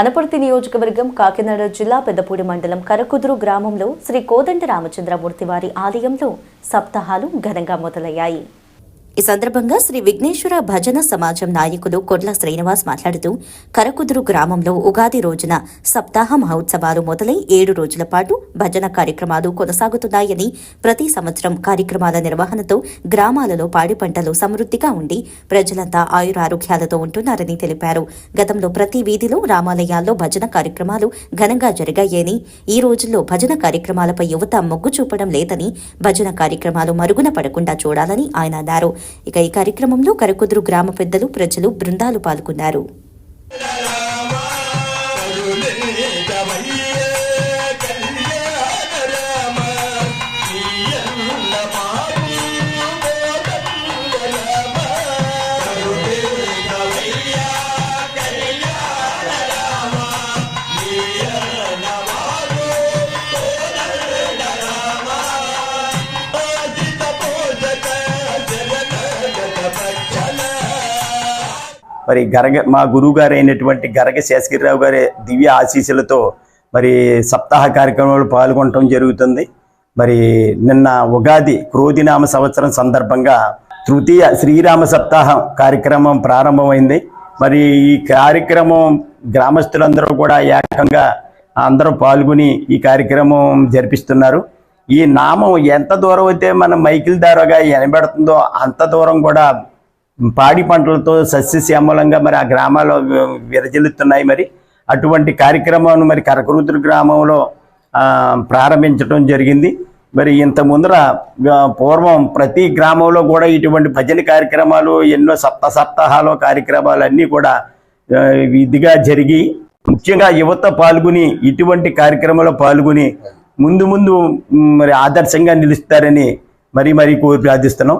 అనపర్తి నియోజకవర్గం కాకినాడ జిల్లా పెద్దపూడి మండలం కరకుదురు గ్రామంలో శ్రీ కోదండ రామచంద్రమూర్తి వారి ఆలయంలో సప్తాహాలు ఘనంగా మొదలయ్యాయి. ఈ సందర్భంగా శ్రీ విఘ్నేశ్వర భజన సమాజం నాయకులు కొడ్ల శ్రీనివాస్ మాట్లాడుతూ కరకుదురు గ్రామంలో ఉగాది రోజున సప్తాహ మహోత్సవాలు మొదలై ఏడు రోజుల పాటు భజన కార్యక్రమాలు కొనసాగుతున్నాయని ప్రతి సంవత్సరం కార్యక్రమాల నిర్వహణతో గ్రామాలలో పాడి పంటలు సమృద్ధిగా ఉండి ప్రజలంతా ఆయురారోగ్యాలతో ఉంటున్నారని తెలిపారు. గతంలో ప్రతి వీధిలో రామాలయాల్లో భజన కార్యక్రమాలు ఘనంగా జరిగాయని ఈ రోజుల్లో భజన కార్యక్రమాలపై యువత మొగ్గు చూపడం లేదని భజన కార్యక్రమాలు మరుగున పడకుండా చూడాలని ఆయన అన్నారు. ఇక ఈ కార్యక్రమంలో కరకుదురు గ్రామ పెద్దలు ప్రజలు బృందాలు పాల్గొన్నారు. మరి గరగ మా గురువు గారు అయినటువంటి గరగ శేషగిరిరావు గారి దివ్య ఆశీస్సులతో మరి సప్తాహ కార్యక్రమంలో పాల్గొనడం జరుగుతుంది. మరి నిన్న ఉగాది క్రోధినామ సంవత్సరం సందర్భంగా తృతీయ శ్రీరామ సప్తాహం కార్యక్రమం ప్రారంభమైంది. మరి ఈ కార్యక్రమం గ్రామస్తులందరూ కూడా ఏకంగా అందరూ పాల్గొని ఈ కార్యక్రమం జరిపిస్తున్నారు. ఈ నామం ఎంత దూరం అయితే మన మైకిల్ దారగా ఎనబెడుతుందో అంత దూరం కూడా పాడి పంటలతో సస్యశ్యామలంగా మరి ఆ గ్రామాల్లో విరజిల్లుతున్నాయి మరి. అటువంటి కార్యక్రమాన్ని మరి కరకరుద్ర గ్రామంలో ప్రారంభించడం జరిగింది. మరి ఇంత ముందర పూర్వం ప్రతి గ్రామంలో కూడా ఇటువంటి భజన కార్యక్రమాలు ఎన్నో సప్త సప్తాహాలు కార్యక్రమాలు అన్నీ కూడా ఇదిగా జరిగి ముఖ్యంగా యువత పాల్గొని ఇటువంటి కార్యక్రమంలో పాల్గొని ముందు ముందు మరి ఆదర్శంగా నిలుస్తారని మరి మరి కోరి ప్రార్థిస్తున్నాం